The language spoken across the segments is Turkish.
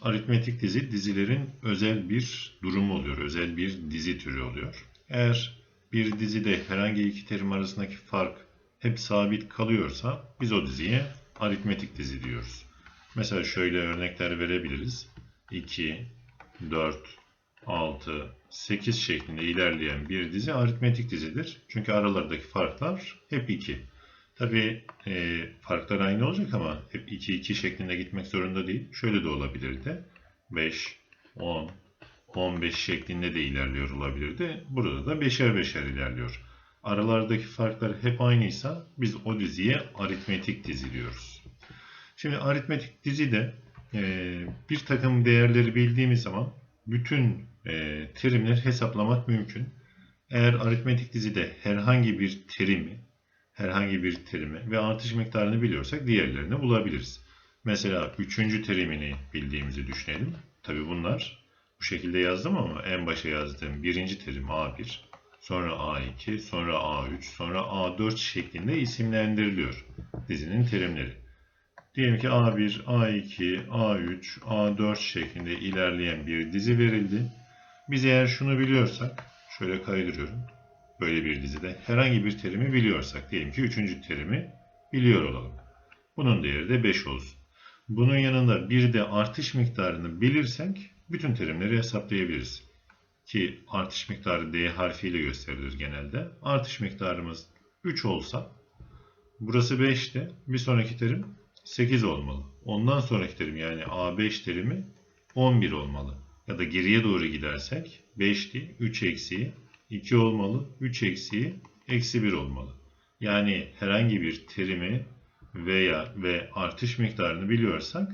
Aritmetik dizi dizilerin özel bir durumu oluyor, özel bir dizi türü oluyor. Eğer bir dizide herhangi iki terim arasındaki fark hep sabit kalıyorsa biz o diziye aritmetik dizi diyoruz. Mesela şöyle örnekler verebiliriz. 2, 4, 6, 8 şeklinde ilerleyen bir dizi aritmetik dizidir. Çünkü aralardaki farklar hep 2. Tabii e, farklar aynı olacak ama hep 2 2 şeklinde gitmek zorunda değil. Şöyle de olabilirdi. 5, 10, 15 şeklinde de ilerliyor olabilirdi. Burada da beşer beşer ilerliyor. Aralardaki farklar hep aynıysa biz o diziye aritmetik dizi diyoruz. Şimdi aritmetik dizide e, bir takım değerleri bildiğimiz zaman bütün e, terimler hesaplamak mümkün. Eğer aritmetik dizide herhangi bir terimi, herhangi bir terimi ve artış miktarını biliyorsak diğerlerini bulabiliriz. Mesela üçüncü terimini bildiğimizi düşünelim. Tabi bunlar bu şekilde yazdım ama en başa yazdığım birinci terim A1, sonra A2, sonra A3, sonra A4 şeklinde isimlendiriliyor dizinin terimleri. Diyelim ki A1, A2, A3, A4 şeklinde ilerleyen bir dizi verildi. Biz eğer şunu biliyorsak, şöyle kaydırıyorum. Böyle bir dizide herhangi bir terimi biliyorsak, diyelim ki üçüncü terimi biliyor olalım. Bunun değeri de 5 olsun. Bunun yanında bir de artış miktarını bilirsek bütün terimleri hesaplayabiliriz. Ki artış miktarı D harfiyle gösterilir genelde. Artış miktarımız 3 olsa burası 5'ti. Bir sonraki terim 8 olmalı. Ondan sonraki terim yani A5 terimi 11 olmalı. Ya da geriye doğru gidersek 5'ti. 3 eksiği 2 olmalı. 3 eksiği eksi 1 olmalı. Yani herhangi bir terimi veya ve artış miktarını biliyorsak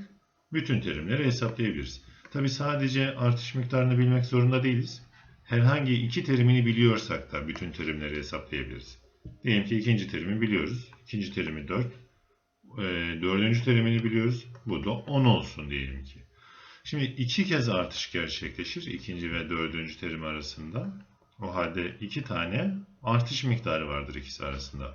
bütün terimleri hesaplayabiliriz. Tabi sadece artış miktarını bilmek zorunda değiliz. Herhangi iki terimini biliyorsak da bütün terimleri hesaplayabiliriz. Diyelim ki ikinci terimi biliyoruz. İkinci terimi 4. E, dördüncü terimini biliyoruz. Bu da 10 olsun diyelim ki. Şimdi iki kez artış gerçekleşir ikinci ve dördüncü terim arasında. O halde iki tane artış miktarı vardır ikisi arasında.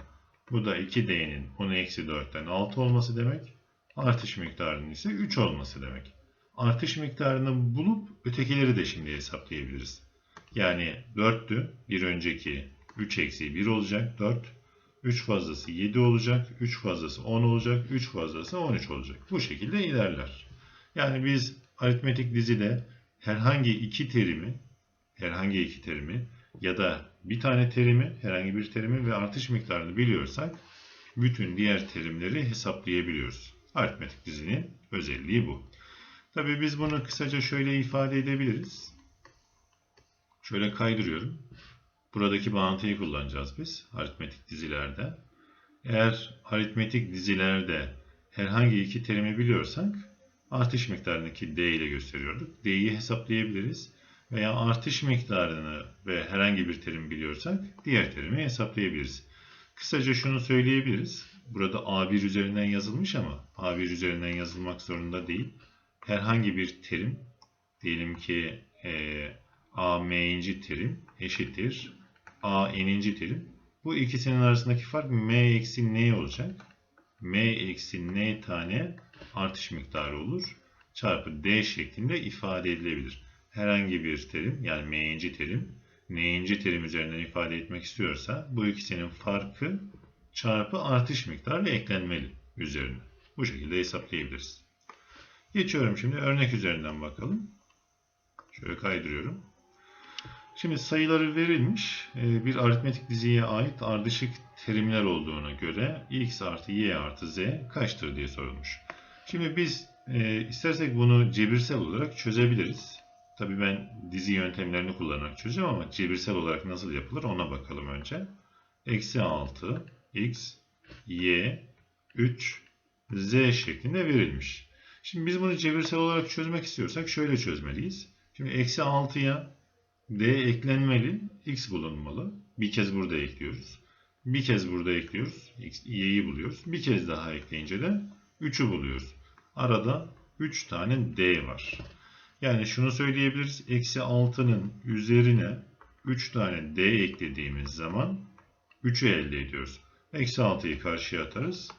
Bu da 2D'nin 10-4'ten 6 olması demek. Artış miktarının ise 3 olması demek. Artış miktarını bulup ötekileri de şimdi hesaplayabiliriz. Yani 4'tü. Bir önceki 3 eksi 1 olacak. 4. 3 fazlası 7 olacak. 3 fazlası 10 olacak. 3 fazlası 13 olacak. Bu şekilde ilerler. Yani biz aritmetik dizide herhangi iki terimi herhangi iki terimi ya da bir tane terimi, herhangi bir terimi ve artış miktarını biliyorsak bütün diğer terimleri hesaplayabiliyoruz. Aritmetik dizinin özelliği bu. Tabii biz bunu kısaca şöyle ifade edebiliriz. Şöyle kaydırıyorum. Buradaki bağıntıyı kullanacağız biz aritmetik dizilerde. Eğer aritmetik dizilerde herhangi iki terimi biliyorsak artış miktarındaki D ile gösteriyorduk. D'yi hesaplayabiliriz veya artış miktarını ve herhangi bir terim biliyorsak diğer terimi hesaplayabiliriz. Kısaca şunu söyleyebiliriz. Burada A1 üzerinden yazılmış ama A1 üzerinden yazılmak zorunda değil. Herhangi bir terim diyelim ki e, A m'inci terim eşittir A n'inci terim. Bu ikisinin arasındaki fark m eksi n olacak. m eksi n tane artış miktarı olur. Çarpı d şeklinde ifade edilebilir herhangi bir terim yani m'inci terim n'inci terim üzerinden ifade etmek istiyorsa bu ikisinin farkı çarpı artış miktarı eklenmeli üzerine. Bu şekilde hesaplayabiliriz. Geçiyorum şimdi örnek üzerinden bakalım. Şöyle kaydırıyorum. Şimdi sayıları verilmiş e, bir aritmetik diziye ait ardışık terimler olduğuna göre x artı y artı z kaçtır diye sorulmuş. Şimdi biz e, istersek bunu cebirsel olarak çözebiliriz. Tabii ben dizi yöntemlerini kullanarak çözeceğim ama cebirsel olarak nasıl yapılır ona bakalım önce. Eksi 6 x y 3 z şeklinde verilmiş. Şimdi biz bunu cebirsel olarak çözmek istiyorsak şöyle çözmeliyiz. Şimdi eksi 6'ya d eklenmeli, x bulunmalı. Bir kez burada ekliyoruz. Bir kez burada ekliyoruz. y'yi buluyoruz. Bir kez daha ekleyince de 3'ü buluyoruz. Arada 3 tane d var. Yani şunu söyleyebiliriz. Eksi 6'nın üzerine 3 tane d eklediğimiz zaman 3'ü elde ediyoruz. Eksi 6'yı karşıya atarız.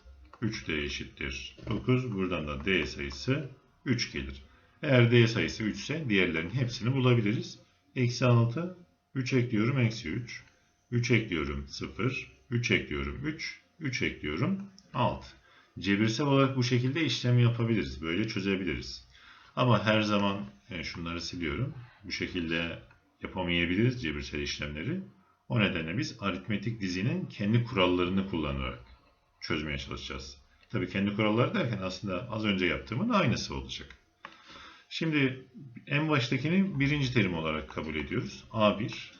3 d eşittir 9. Buradan da d sayısı 3 gelir. Eğer D sayısı 3 ise diğerlerinin hepsini bulabiliriz. Eksi 6, 3 ekliyorum, eksi 3. 3 ekliyorum, 0. 3 ekliyorum, 3. 3 ekliyorum, 6. Cebirsel olarak bu şekilde işlem yapabiliriz. Böyle çözebiliriz. Ama her zaman e, şunları siliyorum. Bu şekilde yapamayabiliriz cebirsel işlemleri. O nedenle biz aritmetik dizinin kendi kurallarını kullanarak çözmeye çalışacağız. Tabii kendi kuralları derken aslında az önce yaptığımın aynısı olacak. Şimdi en baştakini birinci terim olarak kabul ediyoruz. A1,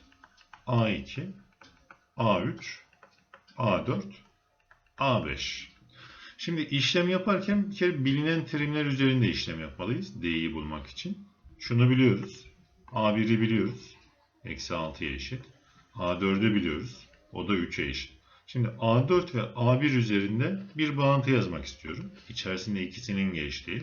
A2, A3, A4, A5. Şimdi işlem yaparken bir kere bilinen terimler üzerinde işlem yapmalıyız. D'yi bulmak için. Şunu biliyoruz. A1'i biliyoruz. Eksi 6'ya eşit. A4'ü biliyoruz. O da 3'e eşit. Şimdi A4 ve A1 üzerinde bir bağıntı yazmak istiyorum. İçerisinde ikisinin geçtiği.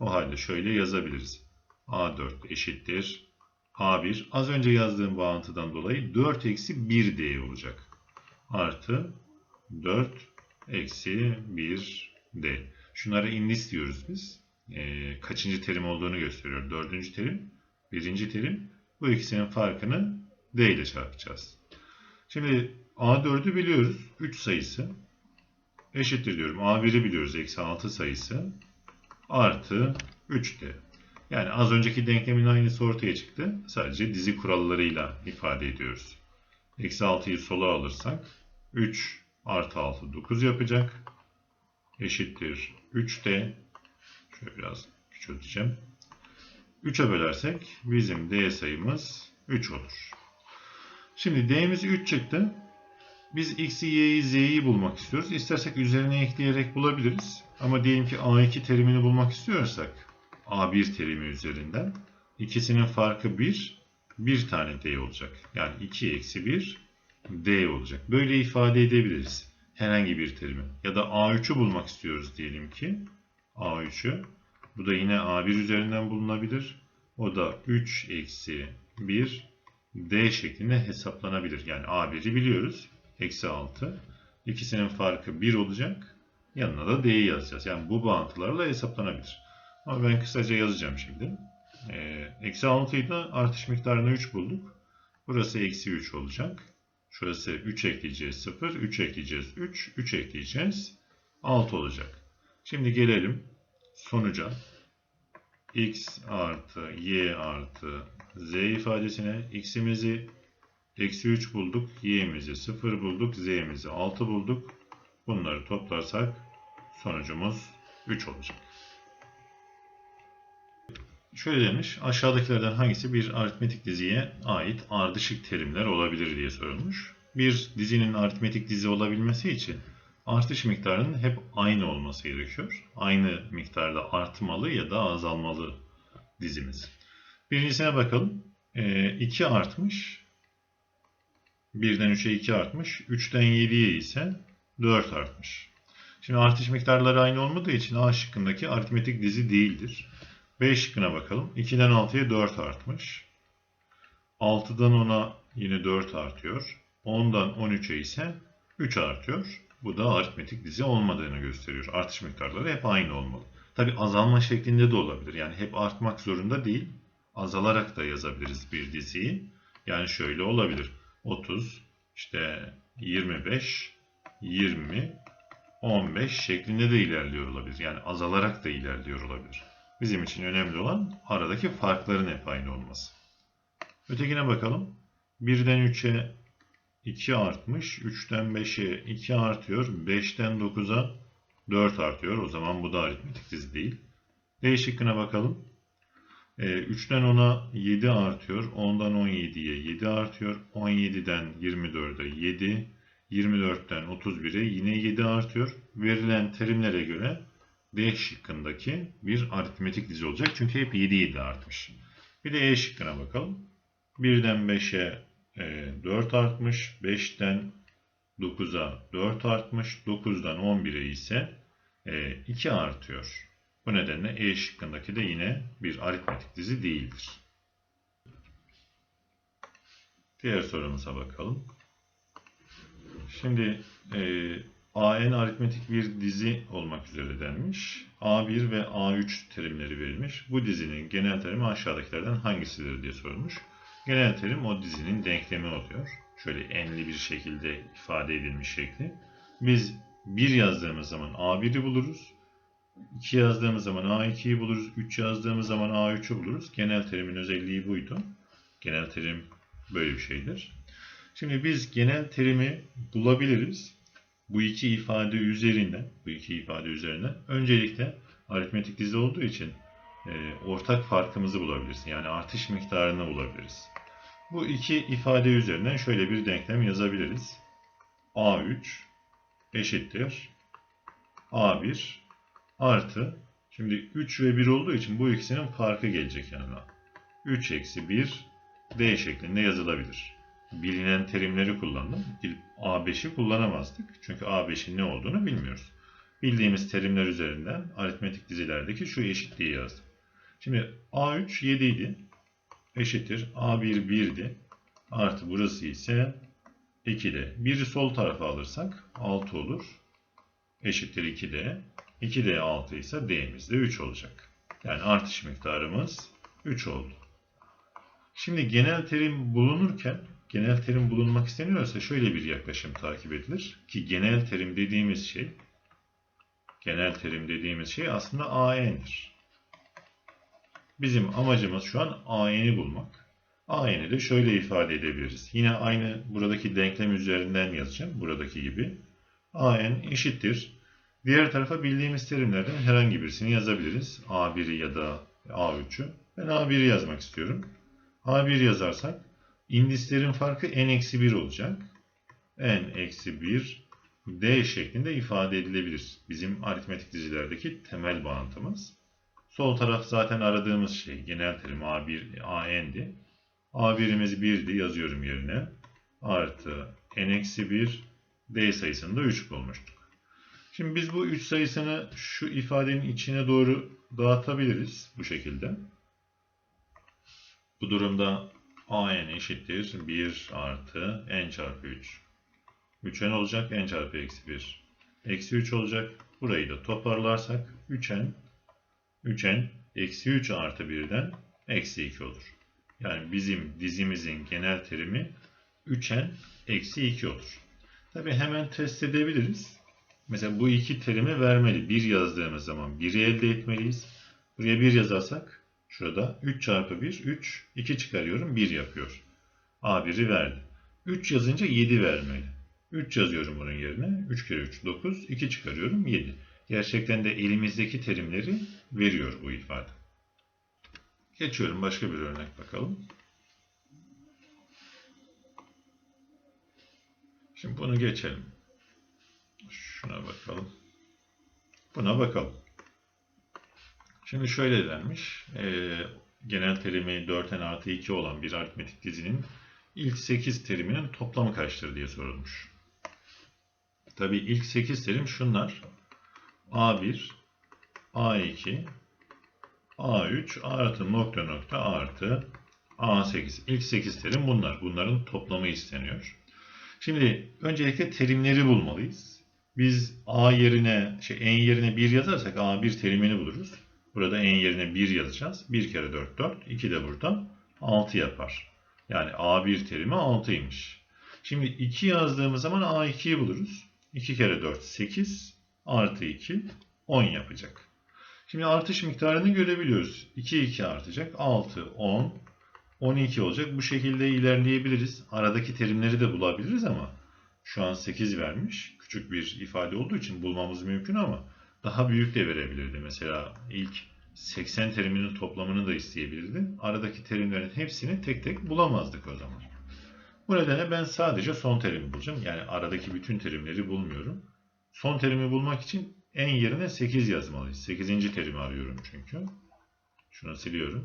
O halde şöyle yazabiliriz. A4 eşittir. A1 az önce yazdığım bağıntıdan dolayı 4 eksi 1 D olacak. Artı 4 eksi 1 D. Şunlara indis diyoruz biz. Ee, kaçıncı terim olduğunu gösteriyor. Dördüncü terim, birinci terim. Bu ikisinin farkını D ile çarpacağız. Şimdi A4'ü biliyoruz. 3 sayısı. Eşittir diyorum. A1'i biliyoruz. Eksi 6 sayısı. Artı 3D. Yani az önceki denklemin aynısı ortaya çıktı. Sadece dizi kurallarıyla ifade ediyoruz. Eksi 6'yı sola alırsak 3 artı 6 9 yapacak. Eşittir 3D. Şöyle biraz küçülteceğim. 3'e bölersek bizim D sayımız 3 olur. Şimdi D'miz 3 çıktı. Biz X'i, Y'yi, Z'yi bulmak istiyoruz. İstersek üzerine ekleyerek bulabiliriz. Ama diyelim ki A2 terimini bulmak istiyorsak A1 terimi üzerinden ikisinin farkı 1, bir tane D olacak. Yani 2 eksi 1 D olacak. Böyle ifade edebiliriz. Herhangi bir terimi. Ya da A3'ü bulmak istiyoruz diyelim ki. A3'ü. Bu da yine A1 üzerinden bulunabilir. O da 3 eksi 1 D şeklinde hesaplanabilir. Yani A1'i biliyoruz. Eksi 6. İkisinin farkı 1 olacak. Yanına da D'yi yazacağız. Yani bu bağıntılarla hesaplanabilir. Ama ben kısaca yazacağım şimdi. Ee, eksi 6'yı da artış miktarını 3 bulduk. Burası eksi 3 olacak. Şurası 3 ekleyeceğiz 0. 3 ekleyeceğiz 3. 3 ekleyeceğiz 6 olacak. Şimdi gelelim sonuca. x artı y artı z ifadesine x'imizi eksi 3 bulduk. y'mizi 0 bulduk. z'mizi 6 bulduk. Bunları toplarsak sonucumuz 3 olacak. Şöyle demiş, aşağıdakilerden hangisi bir aritmetik diziye ait ardışık terimler olabilir diye sorulmuş. Bir dizinin aritmetik dizi olabilmesi için artış miktarının hep aynı olması gerekiyor. Aynı miktarda artmalı ya da azalmalı dizimiz. Birincisine bakalım. 2 artmış. 1'den 3'e 2 artmış. 3'ten 7'ye ise 4 artmış. Şimdi artış miktarları aynı olmadığı için A şıkkındaki aritmetik dizi değildir. B şıkkına bakalım. 2'den 6'ya 4 artmış. 6'dan 10'a yine 4 artıyor. 10'dan 13'e ise 3 artıyor. Bu da aritmetik dizi olmadığını gösteriyor. Artış miktarları hep aynı olmalı. Tabi azalma şeklinde de olabilir. Yani hep artmak zorunda değil. Azalarak da yazabiliriz bir diziyi. Yani şöyle olabilir. 30, işte 25, 20, 15 şeklinde de ilerliyor olabilir. Yani azalarak da ilerliyor olabilir. Bizim için önemli olan aradaki farkların hep aynı olması. Ötekine bakalım. 1'den 3'e 2 artmış. 3'ten 5'e 2 artıyor. 5'ten 9'a 4 artıyor. O zaman bu da aritmetik dizi değil. D şıkkına bakalım. 3'ten 10'a 7 artıyor. 10'dan 17'ye 7 artıyor. 17'den 24'e 7. 24'ten 31'e yine 7 artıyor. Verilen terimlere göre D şıkkındaki bir aritmetik dizi olacak. Çünkü hep 7 7 artmış. Bir de E şıkkına bakalım. 1'den 5'e 4 artmış. 5'ten 9'a 4 artmış. 9'dan 11'e ise 2 artıyor. Bu nedenle E şıkkındaki de yine bir aritmetik dizi değildir. Diğer sorumuza bakalım. Şimdi AN aritmetik bir dizi olmak üzere denmiş. A1 ve A3 terimleri verilmiş. Bu dizinin genel terimi aşağıdakilerden hangisidir diye sorulmuş. Genel terim o dizinin denklemi oluyor. Şöyle enli bir şekilde ifade edilmiş şekli. Biz 1 yazdığımız zaman A1'i buluruz. 2 yazdığımız zaman A2'yi buluruz. 3 yazdığımız zaman A3'ü buluruz. Genel terimin özelliği buydu. Genel terim böyle bir şeydir. Şimdi biz genel terimi bulabiliriz. Bu iki ifade üzerinden, bu iki ifade üzerinden öncelikle aritmetik dizi olduğu için e, ortak farkımızı bulabiliriz. Yani artış miktarını bulabiliriz. Bu iki ifade üzerinden şöyle bir denklem yazabiliriz. A3 eşittir A1 artı şimdi 3 ve 1 olduğu için bu ikisinin farkı gelecek yanına. 3 eksi 1 D şeklinde yazılabilir. Bilinen terimleri kullandım. A5'i kullanamazdık. Çünkü A5'in ne olduğunu bilmiyoruz. Bildiğimiz terimler üzerinden aritmetik dizilerdeki şu eşitliği yazdım. Şimdi A3 7 idi. Eşittir. A1 1'di. Artı burası ise 2D. 1'i sol tarafa alırsak 6 olur. Eşittir 2D. 2D 6 ise D'miz de 3 olacak. Yani artış miktarımız 3 oldu. Şimdi genel terim bulunurken, genel terim bulunmak isteniyorsa şöyle bir yaklaşım takip edilir. Ki genel terim dediğimiz şey, genel terim dediğimiz şey aslında AN'dir. Bizim amacımız şu an AN'i bulmak. AN'i de şöyle ifade edebiliriz. Yine aynı buradaki denklem üzerinden yazacağım. Buradaki gibi. AN eşittir. Diğer tarafa bildiğimiz terimlerden herhangi birisini yazabiliriz. A1'i ya da A3'ü. Ben A1'i yazmak istiyorum. A1 yazarsak indislerin farkı n-1 olacak. n-1 d şeklinde ifade edilebilir. Bizim aritmetik dizilerdeki temel bağıntımız. Sol taraf zaten aradığımız şey. Genel terim A1, AN'di. A1'imiz 1'di yazıyorum yerine. Artı n-1 d sayısını da 3 bulmuştuk. Şimdi biz bu 3 sayısını şu ifadenin içine doğru dağıtabiliriz bu şekilde. Bu durumda an eşittir 1 artı n çarpı 3. 3n olacak n çarpı eksi 1. Eksi 3 olacak. Burayı da toparlarsak 3n 3n eksi 3 artı 1'den eksi 2 olur. Yani bizim dizimizin genel terimi 3n eksi 2 olur. Tabi hemen test edebiliriz. Mesela bu iki terimi vermeli. 1 yazdığımız zaman 1'i elde etmeliyiz. Buraya 1 yazarsak şurada 3 çarpı 1 3 2 çıkarıyorum 1 yapıyor. A1'i verdi. 3 yazınca 7 vermeli. 3 yazıyorum bunun yerine. 3 kere 3 9 2 çıkarıyorum 7. Gerçekten de elimizdeki terimleri veriyor bu ifade. Geçiyorum başka bir örnek bakalım. Şimdi bunu geçelim. Şuna bakalım. Buna bakalım. Şimdi şöyle denmiş. E, genel terimi 4n artı 2 olan bir aritmetik dizinin ilk 8 teriminin toplamı kaçtır diye sorulmuş. Tabi ilk 8 terim şunlar. A1, A2, A3 artı nokta nokta artı A8. İlk 8 terim bunlar. Bunların toplamı isteniyor. Şimdi öncelikle terimleri bulmalıyız. Biz A yerine, şey N yerine 1 yazarsak A1 terimini buluruz. Burada N yerine 1 yazacağız. 1 kere 4 4. 2 de burada 6 yapar. Yani A1 terimi 6'ymış. Şimdi 2 yazdığımız zaman A2'yi buluruz. 2 kere 4 8 artı 2 10 yapacak. Şimdi artış miktarını görebiliyoruz. 2 2 artacak. 6 10 12 olacak. Bu şekilde ilerleyebiliriz. Aradaki terimleri de bulabiliriz ama şu an 8 vermiş. Küçük bir ifade olduğu için bulmamız mümkün ama daha büyük de verebilirdi. Mesela ilk 80 teriminin toplamını da isteyebilirdi. Aradaki terimlerin hepsini tek tek bulamazdık o zaman. Bu nedenle ben sadece son terimi bulacağım. Yani aradaki bütün terimleri bulmuyorum. Son terimi bulmak için en yerine 8 yazmalıyız. 8. terimi arıyorum çünkü. Şunu siliyorum.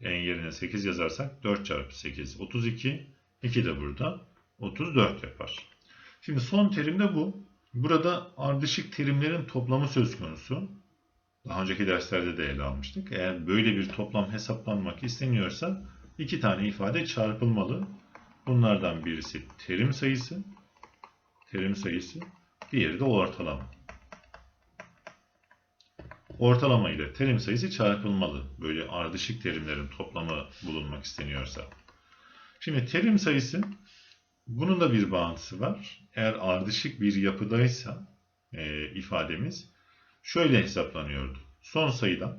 En yerine 8 yazarsak 4 çarpı 8 32. 2 de burada. 34 yapar. Şimdi son terim de bu. Burada ardışık terimlerin toplamı söz konusu. Daha önceki derslerde de ele almıştık. Eğer böyle bir toplam hesaplanmak isteniyorsa iki tane ifade çarpılmalı. Bunlardan birisi terim sayısı. Terim sayısı. Diğeri de ortalama. Ortalama ile terim sayısı çarpılmalı. Böyle ardışık terimlerin toplamı bulunmak isteniyorsa. Şimdi terim sayısı bunun da bir bağıntısı var. Eğer ardışık bir yapıdaysa e, ifademiz şöyle hesaplanıyordu. Son sayıdan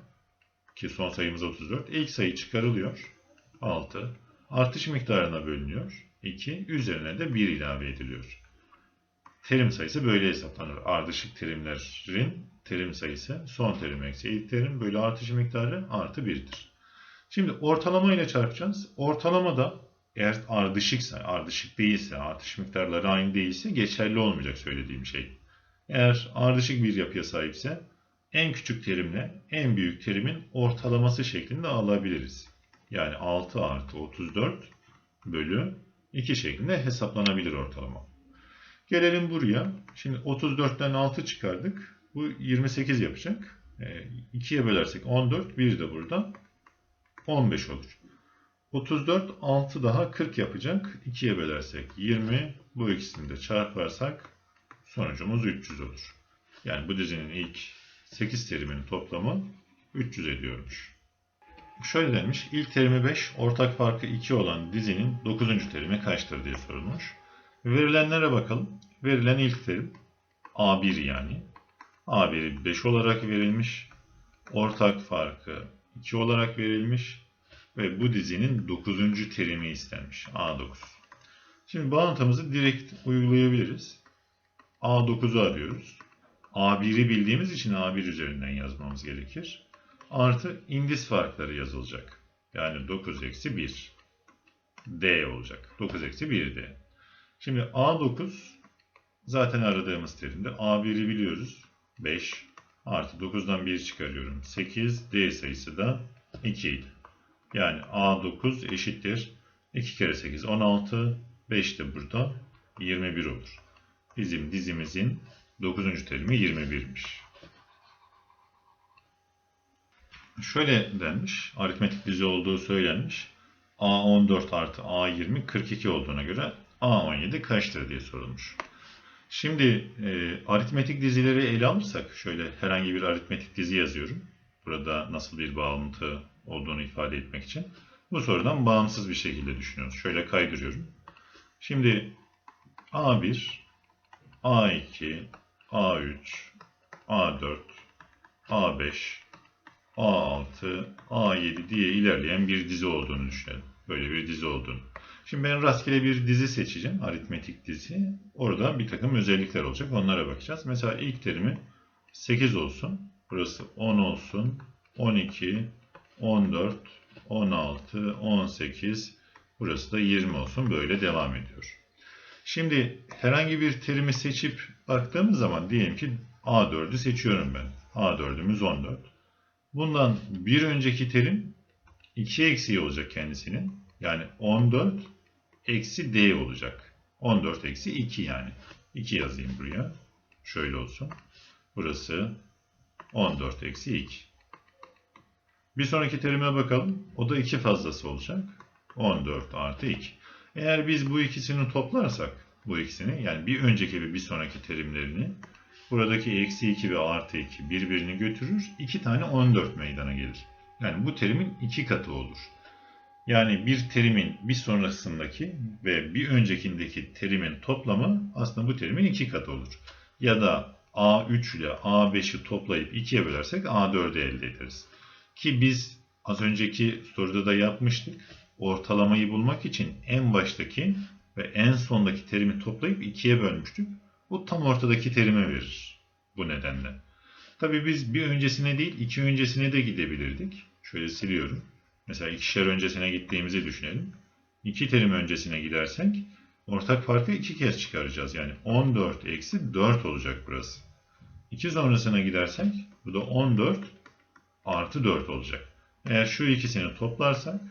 ki son sayımız 34 ilk sayı çıkarılıyor 6 artış miktarına bölünüyor 2 üzerine de 1 ilave ediliyor. Terim sayısı böyle hesaplanır. Ardışık terimlerin terim sayısı son terim eksi ilk terim bölü artış miktarı artı 1'dir. Şimdi ortalama ile çarpacağız. Ortalama da eğer ardışıksa, ardışık değilse, artış miktarları aynı değilse geçerli olmayacak söylediğim şey. Eğer ardışık bir yapıya sahipse en küçük terimle en büyük terimin ortalaması şeklinde alabiliriz. Yani 6 artı 34 bölü 2 şeklinde hesaplanabilir ortalama. Gelelim buraya. Şimdi 34'ten 6 çıkardık. Bu 28 yapacak. 2'ye bölersek 14, 1 de burada 15 olur. 34, 6 daha 40 yapacak. 2'ye bölersek 20, bu ikisini de çarparsak sonucumuz 300 olur. Yani bu dizinin ilk 8 teriminin toplamı 300 ediyormuş. Şöyle demiş, ilk terimi 5, ortak farkı 2 olan dizinin 9. terimi kaçtır diye sorulmuş. Verilenlere bakalım. Verilen ilk terim A1 yani. A1'i 5 olarak verilmiş. Ortak farkı 2 olarak verilmiş. Ve bu dizinin 9. terimi istenmiş. A9. Şimdi bağıntımızı direkt uygulayabiliriz. A9'u arıyoruz. A1'i bildiğimiz için A1 üzerinden yazmamız gerekir. Artı indiz farkları yazılacak. Yani 9 eksi 1. D olacak. 9 eksi 1 D. Şimdi A9 zaten aradığımız terimde. A1'i biliyoruz. 5 artı 9'dan 1 çıkarıyorum. 8. D sayısı da 2 idi. Yani A9 eşittir. 2 kere 8 16. 5 de burada 21 olur. Bizim dizimizin 9. terimi 21'miş. Şöyle denmiş. Aritmetik dizi olduğu söylenmiş. A14 artı A20 42 olduğuna göre A17 kaçtır diye sorulmuş. Şimdi e, aritmetik dizileri ele alırsak şöyle herhangi bir aritmetik dizi yazıyorum. Burada nasıl bir bağıntı olduğunu ifade etmek için. Bu sorudan bağımsız bir şekilde düşünüyoruz. Şöyle kaydırıyorum. Şimdi A1, A2, A3, A4, A5, A6, A7 diye ilerleyen bir dizi olduğunu düşünelim. Böyle bir dizi olduğunu. Şimdi ben rastgele bir dizi seçeceğim. Aritmetik dizi. Orada bir takım özellikler olacak. Onlara bakacağız. Mesela ilk terimi 8 olsun. Burası 10 olsun. 12, 14, 16, 18. Burası da 20 olsun. Böyle devam ediyor. Şimdi herhangi bir terimi seçip baktığımız zaman diyelim ki A4'ü seçiyorum ben. A4'ümüz 14. Bundan bir önceki terim 2 eksiği olacak kendisinin. Yani 14 eksi D olacak. 14 eksi 2 yani. 2 yazayım buraya. Şöyle olsun. Burası 14 eksi 2. Bir sonraki terime bakalım. O da 2 fazlası olacak. 14 artı 2. Eğer biz bu ikisini toplarsak, bu ikisini yani bir önceki ve bir sonraki terimlerini buradaki eksi 2 ve artı 2 birbirini götürür. 2 tane 14 meydana gelir. Yani bu terimin 2 katı olur. Yani bir terimin bir sonrasındaki ve bir öncekindeki terimin toplamı aslında bu terimin 2 katı olur. Ya da A3 ile A5'i toplayıp 2'ye bölersek A4'ü elde ederiz. Ki biz az önceki soruda da yapmıştık. Ortalamayı bulmak için en baştaki ve en sondaki terimi toplayıp 2'ye bölmüştük. Bu tam ortadaki terime verir. Bu nedenle. Tabi biz bir öncesine değil iki öncesine de gidebilirdik. Şöyle siliyorum. Mesela ikişer öncesine gittiğimizi düşünelim. İki terim öncesine gidersek ortak farkı iki kez çıkaracağız. Yani 14 eksi 4 olacak burası. İki sonrasına gidersek bu da 14 artı 4 olacak. Eğer şu ikisini toplarsak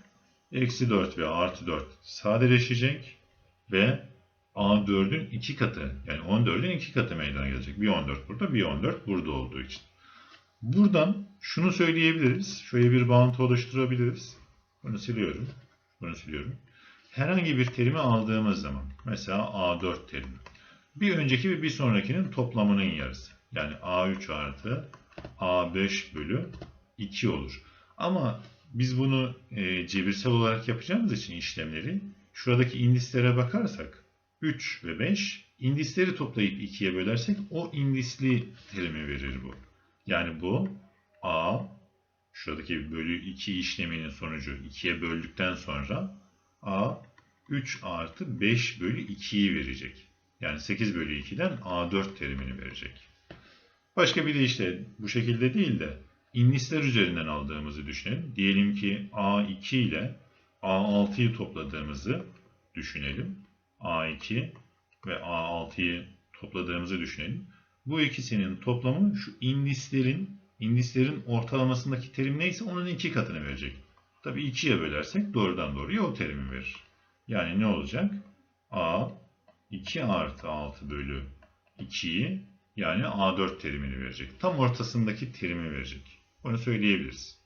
eksi 4 ve artı 4 sadeleşecek ve A4'ün 2 katı yani 14'ün 2 katı meydana gelecek. Bir 14 burada bir 14 burada olduğu için. Buradan şunu söyleyebiliriz. Şöyle bir bağıntı oluşturabiliriz. Bunu siliyorum. Bunu siliyorum. Herhangi bir terimi aldığımız zaman mesela A4 terimi. bir önceki ve bir sonrakinin toplamının yarısı. Yani A3 artı A5 bölü 2 olur. Ama biz bunu e, cebirsel olarak yapacağımız için işlemleri şuradaki indislere bakarsak 3 ve 5 indisleri toplayıp 2'ye bölersek o indisli terimi verir bu. Yani bu A şuradaki bölü 2 işleminin sonucu 2'ye böldükten sonra A 3 artı 5 bölü 2'yi verecek. Yani 8 bölü 2'den A4 terimini verecek. Başka bir de işte bu şekilde değil de indisler üzerinden aldığımızı düşünelim. Diyelim ki A2 ile A6'yı topladığımızı düşünelim. A2 ve A6'yı topladığımızı düşünelim. Bu ikisinin toplamı şu indislerin indislerin ortalamasındaki terim neyse onun iki katını verecek. Tabi 2'ye bölersek doğrudan doğruya o terimi verir. Yani ne olacak? A 2 artı 6 bölü 2'yi yani A4 terimini verecek. Tam ortasındaki terimi verecek. Bunu söyleyebiliriz.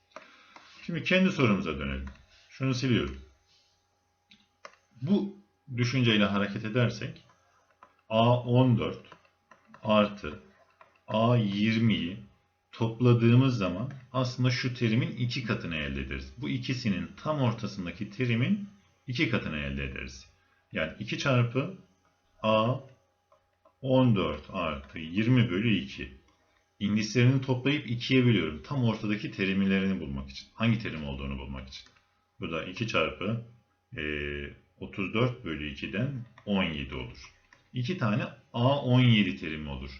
Şimdi kendi sorumuza dönelim. Şunu siliyorum. Bu düşünceyle hareket edersek A14 artı A20'yi topladığımız zaman aslında şu terimin iki katını elde ederiz. Bu ikisinin tam ortasındaki terimin iki katını elde ederiz. Yani 2 çarpı A 14 artı 20 bölü 2. İndislerini toplayıp 2'ye bölüyorum. Tam ortadaki terimlerini bulmak için. Hangi terim olduğunu bulmak için. Bu da 2 çarpı e, 34 bölü 2'den 17 olur. 2 tane A17 terimi olur.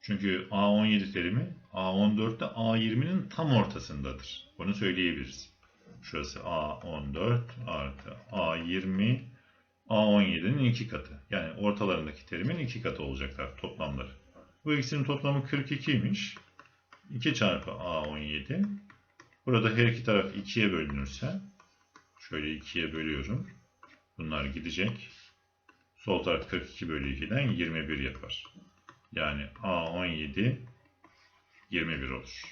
Çünkü A17 terimi A14'te A20'nin tam ortasındadır. Bunu söyleyebiliriz. Şurası A14 artı A20 A17'nin iki katı. Yani ortalarındaki terimin iki katı olacaklar toplamları. Bu ikisinin toplamı 42'ymiş. 2 çarpı A17. Burada her iki taraf 2'ye bölünürse şöyle 2'ye bölüyorum. Bunlar gidecek. Sol taraf 42 bölü 2'den 21 yapar. Yani A17 21 olur.